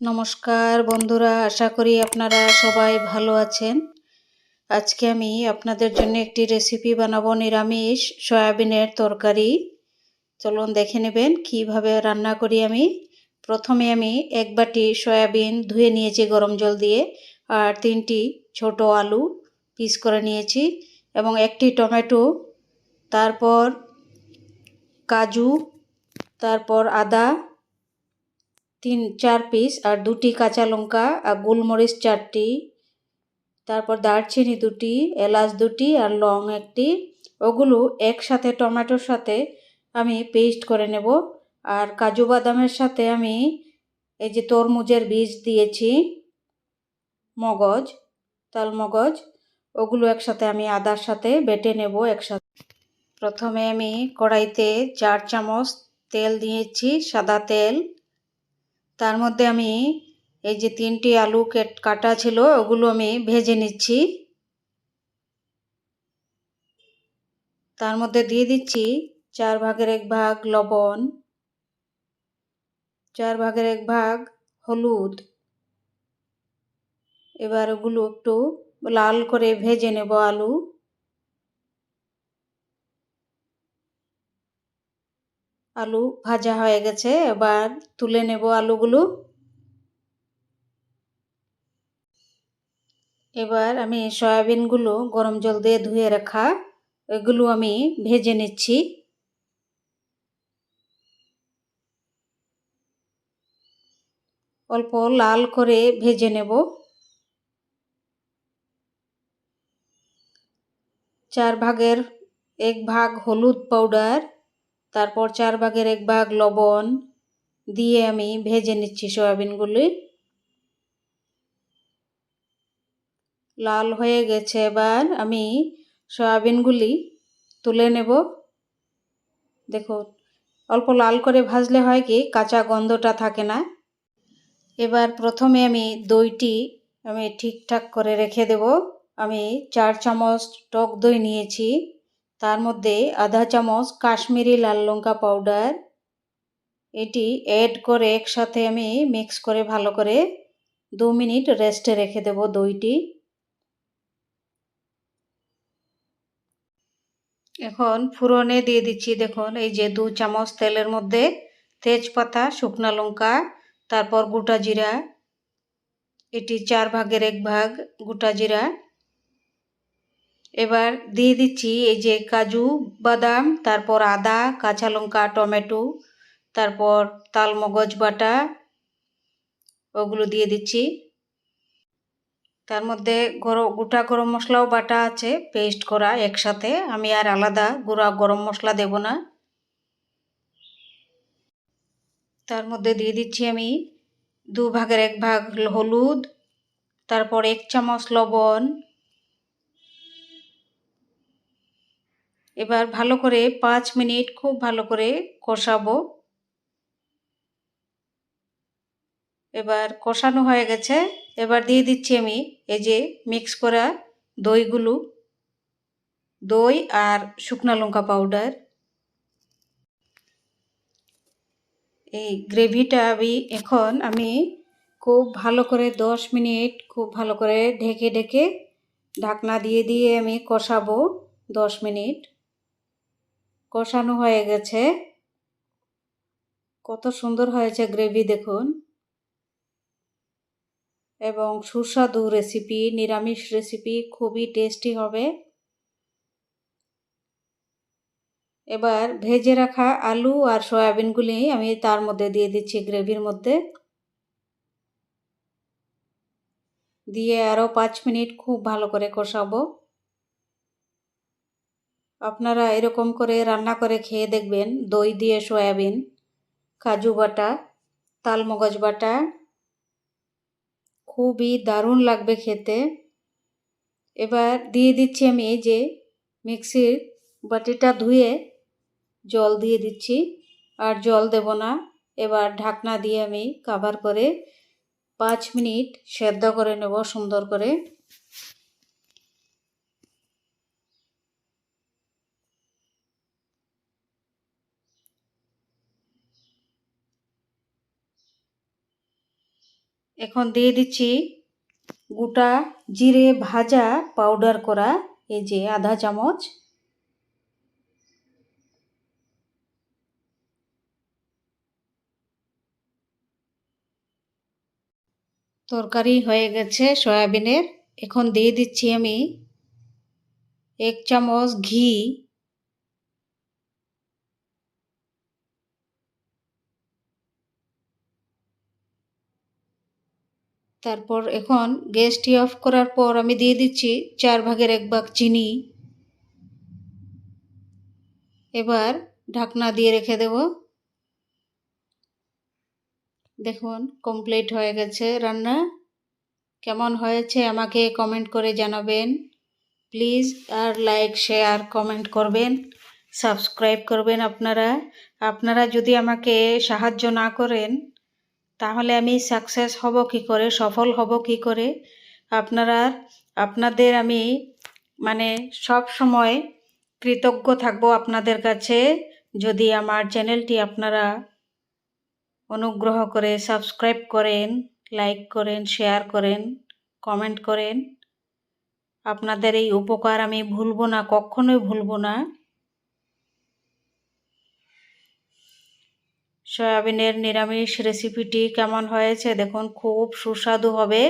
নমস্কার বন্ধুরা, আশা করি আপনারা সবাই ভালো আছেন। আজকে আমি আপনাদের জন্য একটি রেসিপি বানাবো, নিরামিষ সয়াবিনের তরকারি। চলুন দেখে নেবেন কীভাবে রান্না করি আমি। প্রথমে আমি এক বাটি সয়াবিন ধুয়ে নিয়েছি গরম জল দিয়ে, আর তিনটি ছোট আলু পিস করে নিয়েছি, এবং একটি টমেটো, তারপর কাজু, তারপর আদা তিন, চার পিস আর দুটি কাঁচা লঙ্কা আর গোলমরিচ চারটি। তারপর দারচিনি দুটি, এলাচ দুটি আর লং একটি। ওগুলো একসাথে টমেটোর সাথে আমি পেস্ট করে নেব। আর কাজু বাদামের সাথে আমি এই যে তরমুজের বীজ দিয়েছি, মগজ, তাল মগজ, ওগুলো একসাথে আমি আদার সাথে বেটে নেব একসাথে। প্রথমে আমি কড়াইতে চার চামচ তেল দিয়েছি, সাদা তেল। তার মধ্যে আমি এই যে তিনটি আলু কেট ছিল, ওগুলো আমি ভেজে নিচ্ছি। তার মধ্যে দিয়ে দিচ্ছি চার ভাগের এক ভাগ লবণ, চার ভাগের এক ভাগ হলুদ। এবার ওগুলো একটু লাল করে ভেজে নেব আলু। আলু ভাজা হয়ে গেছে, এবার তুলে নেব আলুগুলো। এবার আমি সয়াবিনগুলো গরম জল দিয়ে ধুয়ে রাখা, এগুলো আমি ভেজে নিচ্ছি। অল্প লাল করে ভেজে নেব। চার ভাগের এক ভাগ হলুদ পাউডার তারপর চার ভাগের এক ভাগ লবণ দিয়ে আমি ভেজে নিচ্ছি সয়াবিনগুলি। লাল হয়ে গেছে এবার আমি সয়াবিনগুলি তুলে নেব। দেখো, অল্প লাল করে ভাজলে হয় কি, কাঁচা গন্ধটা থাকে না। এবার প্রথমে আমি দইটি আমি ঠিকঠাক করে রেখে দেব। আমি চার চামচ টক দই নিয়েছি। তার মধ্যে আধা চামচ কাশ্মীরি লাল লঙ্কা পাউডার। এটি অ্যাড করে একসাথে আমি মিক্স করে ভালো করে দু মিনিট রেস্টে রেখে দেব দইটি। এখন ফুরনে দিয়ে দিচ্ছি, দেখুন, এই যে দু চামচ তেলের মধ্যে তেজপাতা, শুকনা লঙ্কা, তারপর গোটা জিরা। এটি চার ভাগের এক ভাগ গোটা জিরা। এবার দিয়ে দিচ্ছি এই যে কাজু, বাদাম, তারপর আদা, কাঁচা লঙ্কা, টমেটো, তারপর তাল মগজ বাটা, ওগুলো দিয়ে দিচ্ছি। তার মধ্যে গরম গোটা গরম মশলাও বাটা আছে, পেস্ট করা একসাথে। আমি আর আলাদা গুঁড়া গরম মশলা দেব না। তার মধ্যে দিয়ে দিচ্ছি আমি দু ভাগের এক ভাগ হলুদ, তারপর এক চামচ লবণ এবার ভালো করে পাঁচ মিনিট খুব ভালো করে কষাবো। এবার কষানো হয়ে গেছে। এবার দিয়ে দিচ্ছি আমি এই যে মিক্স করা দইগুলো, দই আর শুকনো লঙ্কা পাউডার এই গ্রেভিটা আমি এখন আমি খুব ভালো করে দশ মিনিট খুব ভালো করে ঢেকে ঢেকে ঢাকনা দিয়ে দিয়ে আমি কষাবো দশ মিনিট। কষানো হয়ে গেছে। কত সুন্দর হয়েছে গ্রেভি, দেখুন। এবং সুস্বাদু রেসিপি, নিরামিষ রেসিপি, খুবই টেস্টি হবে। এবার ভেজে রাখা আলু আর সয়াবিনগুলি আমি তার মধ্যে দিয়ে দিচ্ছি গ্রেভির মধ্যে। দিয়ে আরও পাঁচ মিনিট খুব ভালো করে কষাবো। আপনারা এরকম করে রান্না করে খেয়ে দেখবেন। দই দিয়ে সয়াবিন, কাজু বাটা, তালমগজ বাটা। খুবই দারুণ লাগবে খেতে। এবার দিয়ে দিচ্ছি আমি এই যে মিক্সির বাটিটা ধুয়ে জল দিয়ে দিচ্ছি। আর জল দেব না। এবার ঢাকনা দিয়ে আমি কাভার করে পাঁচ মিনিট সেদ্ধ করে নেব সুন্দর করে। এখন দিয়ে দিচ্ছি গোটা জিরে ভাজা পাউডার করা, এই যে আধা চামচ। তরকারি হয়ে গেছে সয়াবিনের। এখন দিয়ে দিচ্ছি আমি এক চামচ ঘি। তারপর এখন গ্যাসটি অফ করার পর আমি দিয়ে দিচ্ছি চার ভাগের এক ভাগ চিনি। এবার ঢাকনা দিয়ে রেখে দেব। দেখুন কমপ্লিট হয়ে গেছে রান্না। কেমন হয়েছে আমাকে কমেন্ট করে জানাবেন। প্লিজ আর লাইক শেয়ার কমেন্ট করবেন। সাবস্ক্রাইব করবেন আপনারা। আপনারা যদি আমাকে সাহায্য না করেন তাহলে আমি সাকসেস হব কি করে? সফল হব কি করে? আপনারা, আপনাদের আমি মানে সব সময় কৃতজ্ঞ থাকব আপনাদের কাছে। যদি আমার চ্যানেলটি আপনারা অনুগ্রহ করে সাবস্ক্রাইব করেন লাইক করেন শেয়ার করেন কমেন্ট করেন, আপনাদের এই উপকার আমি ভুলব না, কখনোই ভুলব না। সয়াবিনের নিরামিষ রেসিপিটি কেমন হয়েছে? দেখুন খুব সুস্বাদু হবে।